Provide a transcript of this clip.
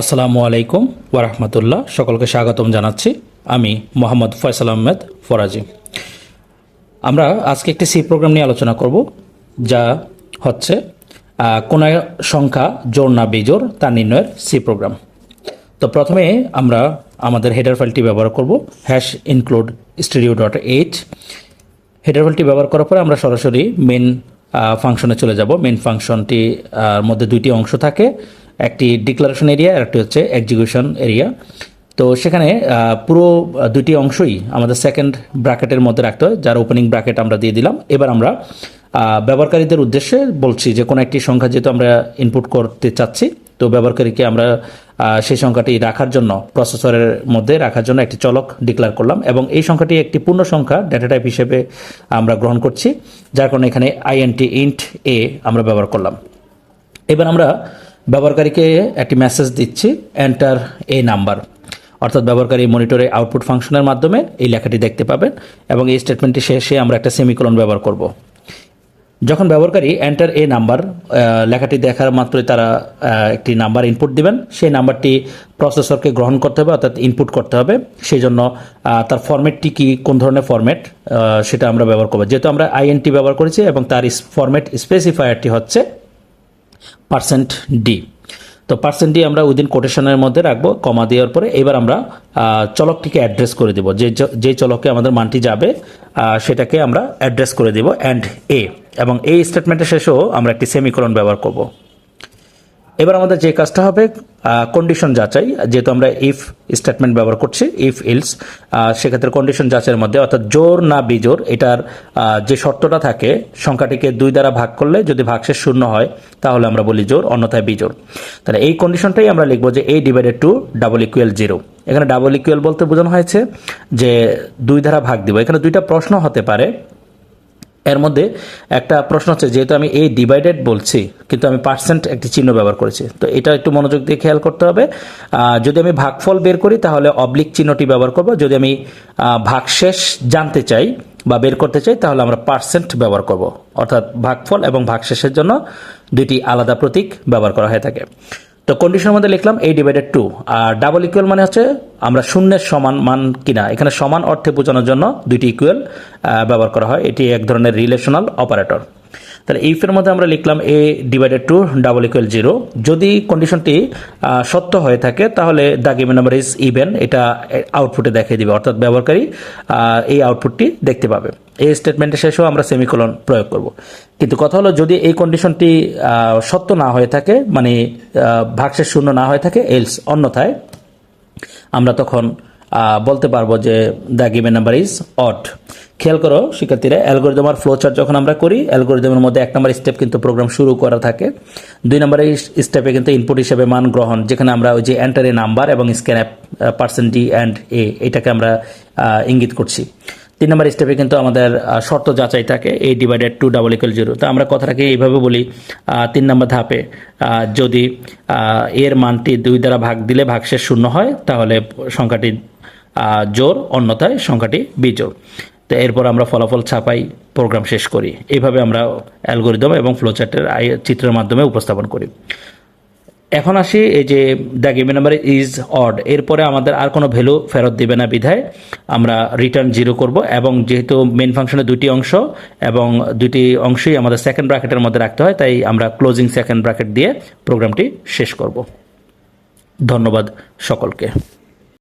আসসালামু আলাইকুম ওরহমতুল্লাহ সকলকে স্বাগতম জানাচ্ছি আমি মোহাম্মদ ফয়সাল আহমেদ ফরাজি। আমরা আজকে একটি সি প্রোগ্রাম নিয়ে আলোচনা করব, যা হচ্ছে কোনো সংখ্যা জোর না বেজোর তা নির্ণয়ের সি প্রোগ্রাম তো প্রথমে আমরা আমাদের হেডার ফাইলটি ব্যবহার করব hash include studio dot H header ফাইলটি ব্যবহার করার পরে আমরা সরাসরি মেন ফাংশনে চলে যাব। মেন ফাংশনটি মধ্যে দুইটি অংশ থাকে। একটি ডিক্লারেশন এরিয়া আর একটি হচ্ছে এক্সিকিউশন এরিয়া তো সেখানে পুরো দুইটি অংশই আমাদের সেকেন্ড ব্র্যাকেটের মধ্যে রাখতে হয়, যার ওপেনিং ব্র্যাকেট আমরা দিয়ে দিলাম। এবার আমরা ব্যবহারকারীদের উদ্দেশ্যে বলছি যে কোনো একটি সংখ্যা যেহেতু আমরা ইনপুট করতে চাচ্ছি, তো ব্যবহারকারীকে আমরা সেই সংখ্যাটি রাখার জন্য, প্রসেসরের মধ্যে রাখার জন্য একটি চলক ডিক্লেয়ার করলাম এবং এই সংখ্যাটি একটি পূর্ণ সংখ্যা ডেটা টাইপ হিসেবে আমরা গ্রহণ করছি, যার কারণে এখানে আইএনটি ইন্ট এ আমরা ব্যবহার করলাম। এবার আমরা ব্যবহারকারীকে একটি মেসেজ দিচ্ছি এন্টার এ নাম্বার অর্থাৎ ব্যবহারকারী মনিটরে আউটপুট ফাংশনের মাধ্যমে এই লেখাটি দেখতে পাবেন এবং এই স্টেটমেন্টটি শেষে আমরা একটা সেমিকোলন ব্যবহার করব। যখন ব্যবহারকারী এন্টার এ নাম্বার লেখাটি দেখার মাত্রই তারা একটি নাম্বার ইনপুট দিবেন। সেই নাম্বারটি প্রসেসরকে গ্রহণ করতে হবে, অর্থাৎ ইনপুট করতে হবে। সেই জন্য তার ফরম্যাটটি কি, কোন ধরনের ফরম্যাট সেটা আমরা ব্যবহার করব। যেহেতু আমরা আইএনটি ব্যবহার করেছি এবং তার ফরম্যাট স্পেসিফায়ারটি হচ্ছে পার্সেন্ট ডি তো পার্সেন্ট ডি আমরা উইদিন কোটেশনের মধ্যে রাখব কমা দেওয়ার পরে এবার আমরা চলকটিকে অ্যাড্রেস করে দেব। যে যে চলকে আমাদের মানটি যাবে সেটাকে আমরা অ্যাড্রেস করে দেব অ্যান্ড এ এবং এই স্টেটমেন্টের শেষেও আমরা একটি সেমিকোলন ব্যবহার করব। এবার আমাদের যে কাজটা হবে কন্ডিশন যাচাই, যেহেতু আমরা ইফ স্টেটমেন্ট ব্যবহার করছি ইফ ইলস সেক্ষেত্রে কন্ডিশন যাচাইয়ের মধ্যে, অর্থাৎ জোর না বিজোর, এটার যে শর্তটা থাকে, সংখ্যাটিকে দুই দ্বারা ভাগ করলে যদি ভাগশেষ শূন্য হয়, তাহলে আমরা বলি জোর, অন্যথায় বিজোর। তাহলে এই কন্ডিশনটাই আমরা লিখব যে a divided two double equal zero এখানে ডাবল ইকুয়াল বলতে বোঝানো হয়েছে যে দুই দ্বারা ভাগ দিব। এখানে দুইটা প্রশ্ন হতে পারে এর মধ্যে একটা প্রশ্ন হচ্ছে যেহেতু আমি এই ডিভাইডেড বলছি, কিন্তু আমি পার্সেন্ট একটি চিহ্ন ব্যবহার করেছি। তো এটা একটু মনোযোগ দিয়ে খেয়াল করতে হবে। যদি আমি ভাগফল বের করি, তাহলে অবলিক চিহ্নটি ব্যবহার করব। যদি আমি ভাগশেষ জানতে চাই বা বের করতে চাই, তাহলে আমরা পার্সেন্ট ব্যবহার করব। অর্থাৎ ভাগফল এবং ভাগশেষের জন্য দুইটি আলাদা প্রতীক ব্যবহার করা হয়ে থাকে। তো কন্ডিশনের মধ্যে লিখলাম এই ডিভাইডেড টু আর ডাবল ইকুয়াল মানে হচ্ছে আমরা শূন্যের সমান মান কিনা। এখানে সমান অর্থে বোঝানোর জন্য দুইটি ইকুয়াল ব্যবহার করা হয়। এটি এক ধরনের রিলেশনাল অপারেটর তাহলে ইফের মধ্যে আমরা লিখলাম a divided two double equal zero যদি কন্ডিশনটি সত্য হয়ে থাকে, তাহলে the given number is even এটা আউটপুটে দেখিয়ে দিবে, অর্থাৎ ব্যবহারকারী এই আউটপুটটি দেখতে পাবে। এই স্টেটমেন্টের শেষেও আমরা সেমিকোলন প্রয়োগ করব। কিন্তু কথা হলো, যদি এই কন্ডিশনটি সত্য না হয়ে থাকে মানে ভাগশেষ শূন্য না হয়ে থাকে এলস অন্যথায়, আমরা তখন বলতে পারব যে the given number is odd খেয়াল করো, শিক্ষার্থীরা অ্যালগোরিদম আর ফ্লোচার্ট যখন আমরা করি অ্যালগোরিদমের মধ্যে এক নম্বর স্টেপ কিন্তু প্রোগ্রাম শুরু করা থাকে। দুই নম্বর স্টেপে কিন্তু ইনপুট হিসেবে মান গ্রহণ, যেখানে আমরা ওই যে এন্টারে নাম্বার এবং scanf percent d and a এটাকে আমরা ইঙ্গিত করছি। তিন নম্বর স্টেপে কিন্তু আমাদের শর্ত যাচাই থাকে a divided two double equal zero তো আমরা কথাটাকে এইভাবে বলি তিন নম্বর ধাপে যদি এর মানটি দুই দ্বারা ভাগ দিলে ভাগশেষ শূন্য হয়, তাহলে সংখ্যাটি জোর, অন্যথায় সংখ্যাটি বিজোর তো এরপর আমরা ফলাফল ছাপাই প্রোগ্রাম শেষ করি। এইভাবে আমরা অ্যালগোরিদম এবং ফ্লোচার্টের চিত্রের মাধ্যমে উপস্থাপন করি। এখন আসি এই যে দ্য গেমের নাম্বার ইজ অড এরপরে আমাদের আর কোনো ভ্যালু ফেরত দেবে না বিধায় আমরা রিটার্ন জিরো করব এবং যেহেতু মেন ফাংশনে দুটি অংশ এবং দুটি অংশই আমাদের সেকেন্ড ব্র্যাকেটের মধ্যে রাখতে হয়, তাই আমরা ক্লোজিং সেকেন্ড ব্র্যাকেট দিয়ে প্রোগ্রামটি শেষ করব। ধন্যবাদ সকলকে।